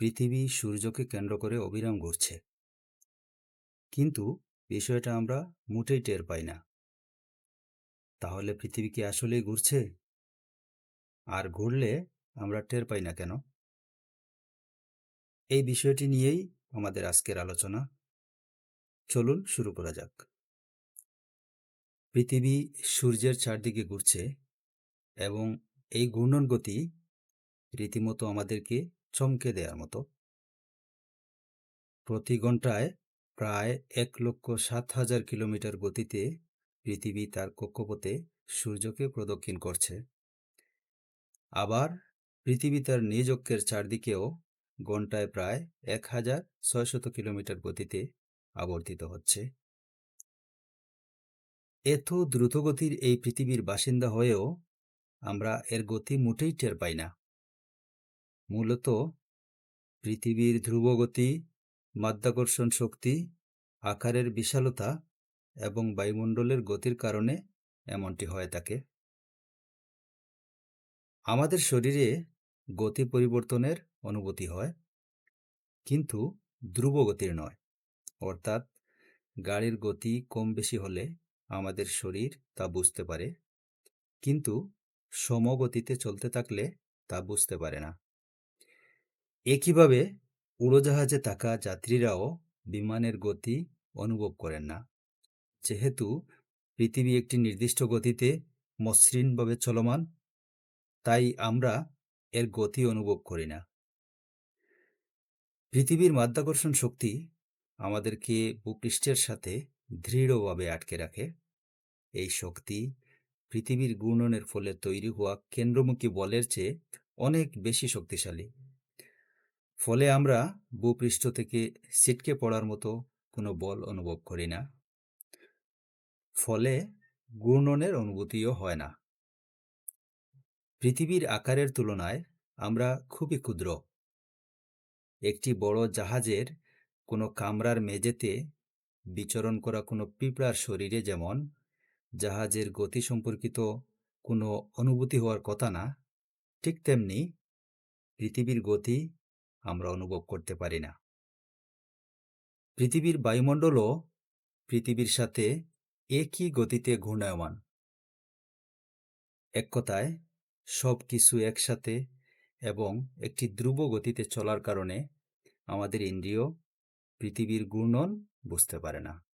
পৃথিবী সূর্যকে কেন্দ্র করে অবিরাম ঘুরছে। কিন্তু বিষয়টা আমরা মোটেই টের পাই না। তাহলে পৃথিবী কি আসলেই ঘুরছে? আর ঘুরলে আমরা টের পাই না কেন? এই বিষয়টি নিয়েই আমাদের আজকের আলোচনা। চলুন শুরু করা যাক। পৃথিবী সূর্যের চারদিকে ঘুরছে এবং এই ঘূর্ণন গতি রীতিমতো আমাদেরকে চমকে দেওয়ার মতো। প্রতি ঘন্টায় প্রায় এক লক্ষ সাত হাজার কিলোমিটার গতিতে পৃথিবী তার কক্ষপথে সূর্যকে প্রদক্ষিণ করছে। আবার পৃথিবী তার নিজ অক্ষের চারদিকেও ঘন্টায় প্রায় এক হাজার ছয়শত কিলোমিটার গতিতে আবর্তিত হচ্ছে। এত দ্রুতগতির এই পৃথিবীর বাসিন্দা হয়েও আমরা এর গতি মোটেই টের পাই না। মূলত পৃথিবীর ধ্রুবগতি, মাধ্যাকর্ষণ শক্তি, আকারের বিশালতা এবং বায়ুমণ্ডলের গতির কারণে এমনটি হয়ে থাকে। আমাদের শরীরে গতি পরিবর্তনের অনুভূতি হয়, কিন্তু ধ্রুবগতির নয়। অর্থাৎ গাড়ির গতি কম বেশি হলে আমাদের শরীর তা বুঝতে পারে, কিন্তু সমগতিতে চলতে থাকলে তা বুঝতে পারে না। একইভাবে উড়োজাহাজে থাকা যাত্রীরাও বিমানের গতি অনুভব করেন না? যেহেতু পৃথিবী একটি নির্দিষ্ট গতিতে মসৃণভাবে চলমান, তাই আমরা এর গতি অনুভব করি না। পৃথিবীর মাধ্যাকর্ষণ শক্তি আমাদেরকে ভূপৃষ্ঠের সাথে দৃঢ়ভাবে আটকে রাখে। এই শক্তি পৃথিবীর ঘূর্ণনের ফলে তৈরি হওয়া কেন্দ্রমুখী বলের চেয়ে অনেক বেশি শক্তিশালী। ফলে আমরা ভূপৃষ্ঠ থেকে ছিটকে পড়ার মতো কোনো বল অনুভব করি না। ফলে ঘূর্ণনের অনুভূতিও হয় না। পৃথিবীর আকারের তুলনায় আমরা খুবই ক্ষুদ্র। একটি বড় জাহাজের কোনো কামরার মেঝেতে বিচরণ করা কোনো পিঁপড়ার শরীরে যেমন জাহাজের গতি সম্পর্কিত কোনো অনুভূতি হওয়ার কথা না, ঠিক তেমনি পৃথিবীর গতি আমরা অনুভব করতে পারি না। পৃথিবীর বায়ুমণ্ডলও পৃথিবীর সাথে একই গতিতে ঘূর্ণায়মান। এক কথায় সব কিছু একসাথে এবং একটি ধ্রুব গতিতে চলার কারণে আমাদের ইন্দ্রিয় পৃথিবীর ঘূর্ণন বুঝতে পারে না।